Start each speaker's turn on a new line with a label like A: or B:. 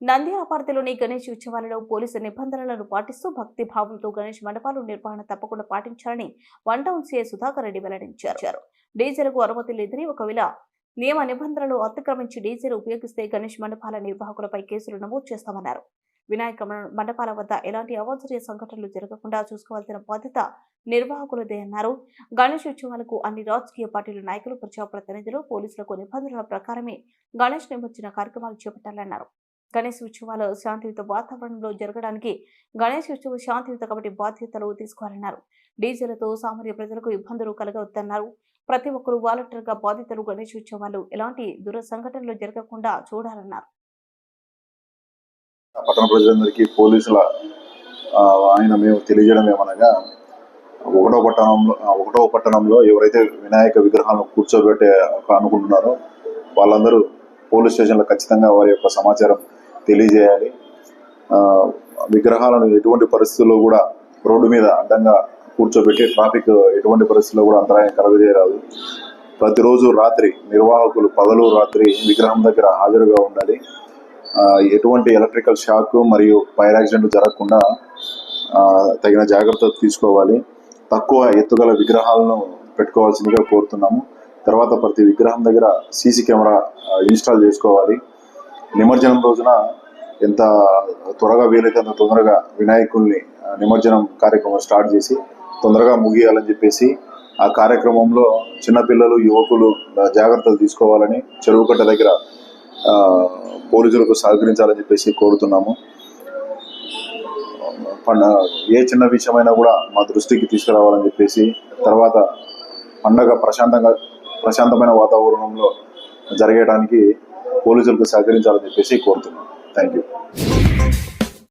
A: నంద్యాల పరిధిలోని గణేష్ ఉత్సవాలలో పోలీసు నిబంధనలను పాటిస్తూ భక్తి భావంతో గణేష్ మండపాలు నిర్వహణ తప్పకుండా పాటించాలని one town CI Sudhakar Reddy వెల్లడించారు. డీజేలకు అనుమతి లేదని ఒకవేళ నియమ నిబంధనలు అతిక్రమించి డీజేలు ఉపయోగిస్తే గణేష్ మండపాల నిర్వాహకులపై కేసులు నమోదు చేస్తామన్నారు. వినాయక మండపాల వద్ద ఎలాంటి అవాంఛనీయ సంఘటనలు జరగకుండా చూసుకోవాల్సిన బాధ్యత నిర్వాహకులదే అన్నారు. గణేష్ ఉత్సవాలకు అన్ని రాజకీయ పార్టీల నాయకులు ప్రజాప్రతినిధులు పోలీసులకు నిబంధనల ప్రకారమే గణేష్ నిమజ్జన కార్యక్రమాలు చేపట్టాలన్నారు. గణేష్ ఉత్సవాలు శాంతియుత వాతావరణంలో జరగడానికి గణేష్ ఉత్సవ శాంతియుత కమిటీ బాధ్యతలు తీసుకోవాలన్నారు. డీజేలతో సామాన్య ప్రజలకు ఇబ్బందులు కలగవద్దన్నారు. ప్రతి ఒక్కరూ వాలంటీర్గా బాధితులు గణేష్ ఉత్సవాలు ఎలాంటి దురసంఘటనలు జరగకుండా చూడాలన్నారు.
B: పట్టణ ప్రజలందరికీ పోలీసుల ఆయన మేము తెలియజేయడం ఏమనగా ఒకటో పట్టణంలో ఒకటో పట్టణంలో ఎవరైతే వినాయక విగ్రహాలను కూర్చోబెట్టే అనుకుంటున్నారో వాళ్ళందరూ పోలీస్ స్టేషన్లో ఖచ్చితంగా వారి యొక్క సమాచారం తెలియజేయాలి. విగ్రహాలను ఎటువంటి పరిస్థితుల్లో కూడా రోడ్డు మీద అడ్డంగా కూర్చోబెట్టి ట్రాఫిక్ ఎటువంటి పరిస్థితుల్లో కూడా అంతరాయం కలగజేయరాదు. ప్రతిరోజు రాత్రి నిర్వాహకులు పగలు రాత్రి విగ్రహం దగ్గర హాజరుగా ఉండాలి. ఎటువంటి ఎలక్ట్రికల్ షాక్ మరియు ఫైర్ యాక్సిడెంట్ జరగకుండా తగిన జాగ్రత్తలు తీసుకోవాలి. తక్కువ ఎత్తుగల విగ్రహాలను పెట్టుకోవాల్సిందిగా కోరుతున్నాము. తర్వాత ప్రతి విగ్రహం దగ్గర సీసీ కెమెరా ఇన్స్టాల్ చేసుకోవాలి. నిమజ్జనం రోజున ఎంత త్వరగా వీలైతే అంత తొందరగా వినాయకుల్ని నిమజ్జనం కార్యక్రమం స్టార్ట్ చేసి తొందరగా ముగియాలని చెప్పేసి ఆ కార్యక్రమంలో చిన్నపిల్లలు యువకులు జాగ్రత్తలు తీసుకోవాలని చెరువు కట్ట దగ్గర పోలీసులకు సహకరించాలని చెప్పేసి కోరుతున్నాము. పండ ఏ చిన్న విషయమైనా కూడా మా దృష్టికి తీసుకురావాలని చెప్పేసి తర్వాత పండగ ప్రశాంతంగా ప్రశాంతమైన వాతావరణంలో జరగడానికి పోలీసులకు సహకరించాలని చెప్పేసి కోరుతున్నాం Thank you.